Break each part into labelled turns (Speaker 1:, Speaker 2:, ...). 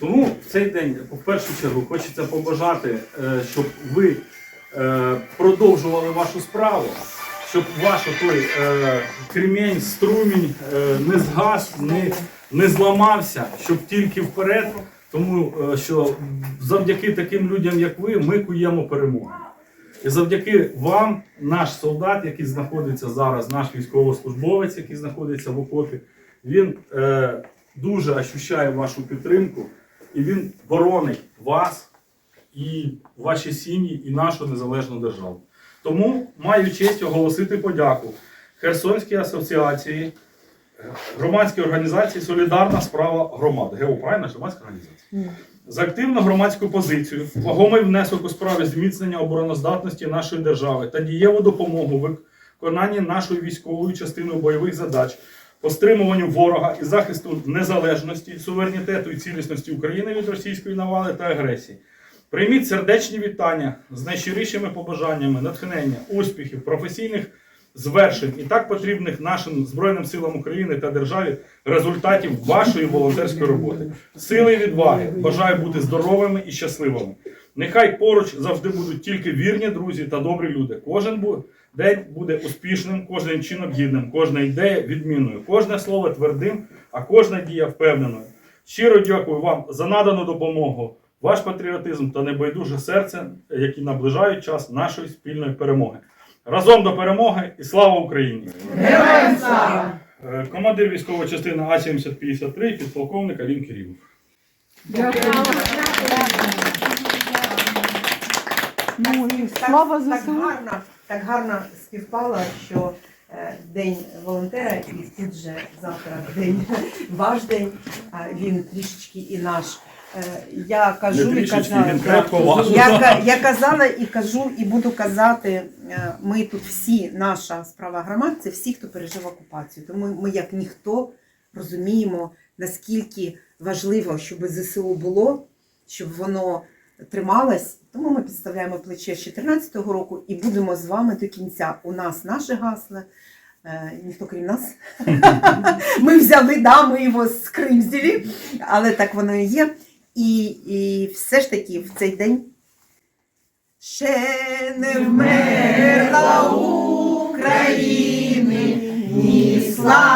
Speaker 1: Тому в цей день, в першу чергу, хочеться побажати, е, щоб ви е, продовжували вашу справу, щоб ваш той е, кремінь, струмінь не згас, не, не зламався, щоб тільки вперед. Тому що завдяки таким людям, як ви, ми куємо перемогу. І завдяки вам, наш солдат, який знаходиться зараз, наш військовослужбовець, який знаходиться в окопі, він е, дуже ощущає вашу підтримку і він боронить вас і ваші сім'ї, і нашу незалежну державу. Тому маю честь оголосити подяку Херсонській асоціації, е, громадській організації Солідарна справа громад. ГЕО, правильно? Громадська організація за активну громадську позицію, вагомий внесок у справі зміцнення обороноздатності нашої держави та дієву допомогу в виконанні нашою військовою частиною бойових задач по стримуванню ворога і захисту незалежності, суверенітету і цілісності України від російської навали та агресії. Прийміть сердечні вітання з найщирішими побажаннями, натхнення, успіхів, професійних звершень і так потрібних нашим Збройним силам України та державі результатів вашої волонтерської роботи. Сили і відваги. Бажаю бути здоровими і щасливими. Нехай поруч завжди будуть тільки вірні друзі та добрі люди. Кожен бу- день буде успішним, кожен чинок гідним, кожна ідея відмінною, кожне слово твердим, а кожна дія впевненою. Щиро дякую вам за надану допомогу, ваш патріотизм та небайдуже серце, які наближають час нашої спільної перемоги. Разом до перемоги і слава Україні!
Speaker 2: Героям слава!
Speaker 1: Е, Командир військової частини А-7053, підполковник Алін Кирилов.
Speaker 3: Ну і
Speaker 2: Так-
Speaker 3: слава
Speaker 2: так
Speaker 3: ЗСУ.
Speaker 2: Так гарно співпало, що е, день волонтера і тут же завтра день ваш день, він трішечки і наш. Е, Я кажу і казала. Я, я казала і кажу, і буду казати, е, ми тут всі, наша справа громад, це всі, хто пережив окупацію. Тому ми, як ніхто, розуміємо, наскільки важливо, щоб ЗСУ було, щоб воно трималось. Тому ми підставляємо плече з 2014 року і будемо з вами до кінця. У нас наше гасло. е, Ніхто крім нас. Ми взяли, да, ми його з Кримзілі, але так воно і є. І, і все ж таки в цей день ще не вмерла України, ні слава,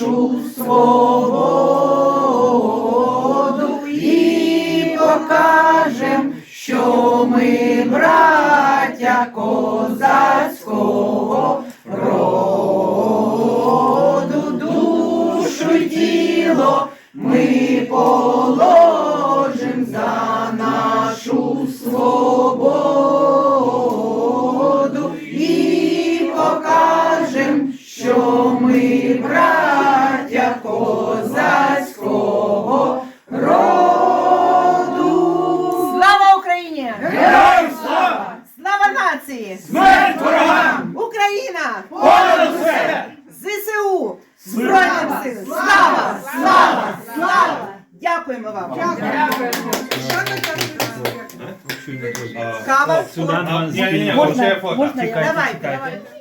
Speaker 2: нашу свободу і покажем, що ми браття козацького роду, душу тіло ми положим нації!
Speaker 4: Смерть ворогам!
Speaker 2: Україна!
Speaker 4: Понад усе!
Speaker 2: ЗСУ! Збройним силам! Слава! Слава! Слава! Дякуємо вам! Кава?
Speaker 3: Можна, можна я?
Speaker 2: Давайте, давайте.